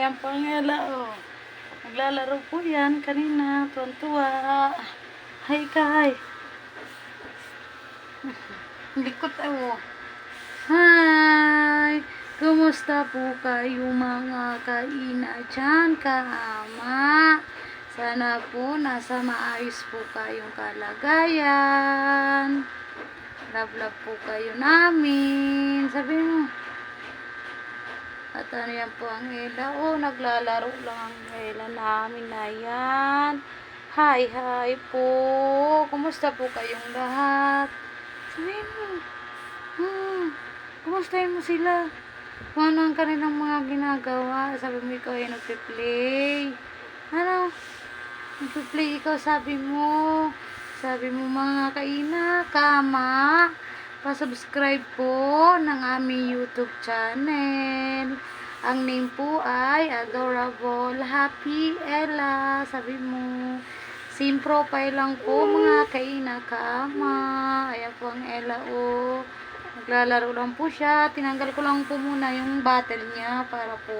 Ayan po ang Ella, oh. Naglalaro po yan kanina. Tuwan-tuwa. Hi, Kai. Likot ako. Hi! Kumusta po kayo mga kaina dyan, kaama? Sana po nasa maayos po kayong kalagayan. Love love po kayo namin. Sabi mo. At ano yan po ang Ella? Oh, naglalaro lang ang Ella namin na yan. Hi, hi po. Kumusta po kayong lahat? Sabihin mo. Hmm. Kumustahin mo sila? Kung ano ang kanilang mga ginagawa. Sabi mo ikaw ay nagpe-play. Ano? Nagpe-play ikaw sabi mo. Sabi mo mga kaina, kama. Pa-subscribe po ng aming YouTube channel. Ang name po ay Adorable Happy Ella. Sabi mo. Same profile lang po mga kaina kama. Ayan po ang Ella o. Naglalaro lang po siya. Tinanggal ko lang po muna yung battle niya para po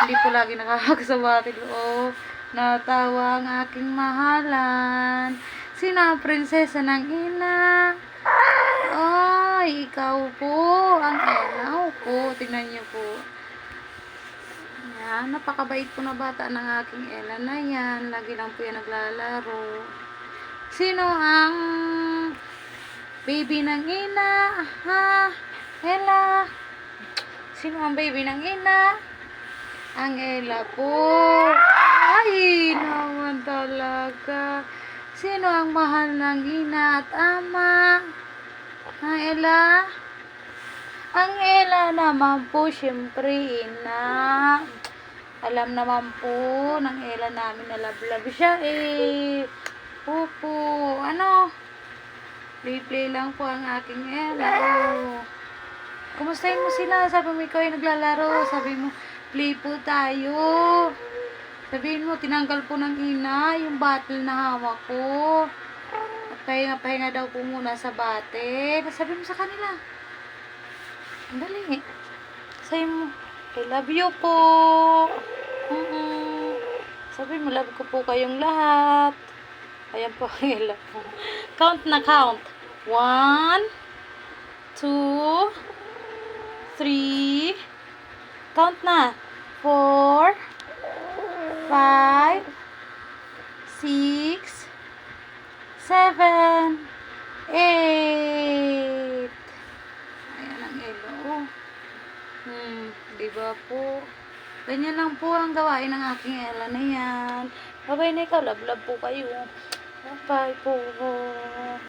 hindi po lagi nakakag sa battle o. Natawa ang aking mahalan. Sino ang prinsesa ng ina? Ay, ikaw po. Ang Ella po. Tingnan niyo po. Yan, napakabait po na bata ng aking Ella na yan. Lagi lang po yan naglalaro. Sino ang baby ng ina? Ha? Ella? Sino ang baby ng ina? Ang Ella po. Ay, naman talaga. Sino ang mahal ng ina at ama? Ha, Ella? Ang Ella naman po, syempre, ina. Alam naman po ng Ella namin na love-love siya eh. Opo, ano? Play-play lang po ang aking Ella. Oh. Kumustahin mo sila? Sabi mo ikaw ay naglalaro. Sabi mo, play po tayo. Sabihin mo, tinanggal po ng ina yung battle na hawak ko. At pahinga-pahinga daw po muna sa battle. Sabi mo sa kanila. Ang Dali. Sabi mo, I love you po. Sabi mo, love ko po kayong lahat. Ayan po ang po. Count na count. One, two, three, count na. Four, five, six, seven, eight. Ayan ang ilo. Hmm, di ba po? Ganyan lang po ang gawain ng aking Ella na yan. Bye-bye na ikaw. Love-love po kayo. Bye-bye po.